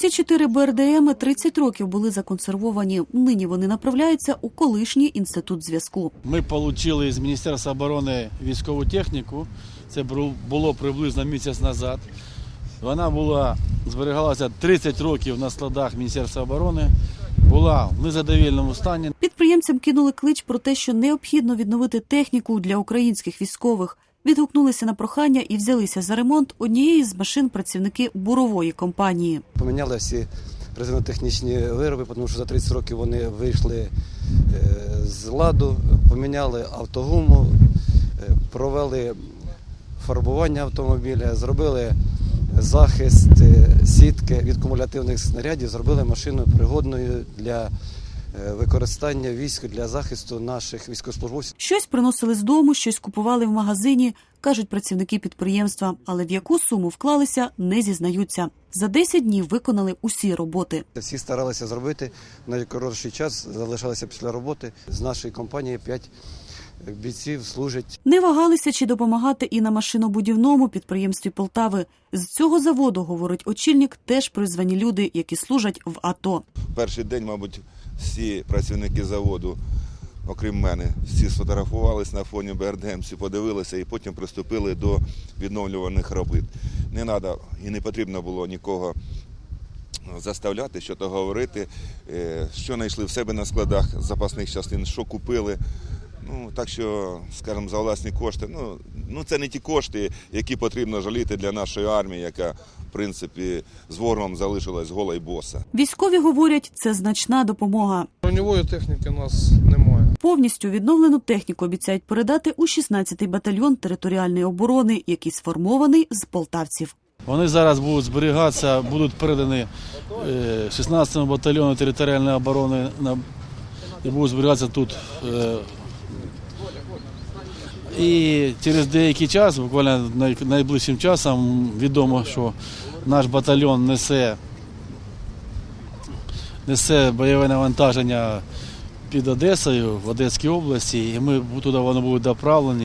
Ці чотири БРДМи 30 років були законсервовані. Нині вони направляються у колишній інститут зв'язку. Ми отримали з Міністерства оборони військову техніку. Це було приблизно місяць назад. Вона була зберігалася 30 років на складах Міністерства оборони. Була в незадовільному стані. Підприємцям кинули клич про те, що необхідно відновити техніку для українських військових. Відгукнулися на прохання і взялися за ремонт однієї з машин працівники бурової компанії. Поміняли всі резинотехнічні вироби, тому що за 30 років вони вийшли е, з ладу, поміняли автогуму, е, провели фарбування автомобіля, зробили захист е, сітки від кумулятивних снарядів, зробили машину пригодною для використання військ для захисту наших військовослужбовців. Щось приносили з дому, щось купували в магазині, кажуть працівники підприємства. Але в яку суму вклалися, не зізнаються. За 10 днів виконали усі роботи. Всі старалися зробити найкоротший час, залишалися після роботи. З нашої компанії 5 бійців служать Не вагалися чи допомагати і на машинобудівному підприємстві Полтави. З цього заводу, говорить очільник, теж призвані люди, які служать в АТО. перший день, мабуть, всі працівники заводу, окрім мене, всі сфотографувалися на фоні БРДМ, всі подивилися і потім приступили до відновлюваних робіт. Не треба і не потрібно було нікого заставляти, що то говорити, е, що знайшли в себе на складах запасних частин, що купили. Ну, так що, скажімо, за власні кошти. Ну, ну це не ті кошти, які потрібно жаліти для нашої армії, яка, в принципі, з ворогом залишилась гола й боса. Військові говорять, це значна допомога. Броньової техніки у нас немає. Повністю відновлену техніку обіцяють передати у 16-й батальйон територіальної оборони, який сформований з полтавців. Вони зараз будуть зберігатися, будуть передані е, 16-му батальйону територіальної оборони на- і будуть зберігатися тут. І через деякий час, буквально найближчим часом, відомо, що наш батальйон несе, несе бойове навантаження під Одесою в Одеській області, і ми туди воно буде доправлені.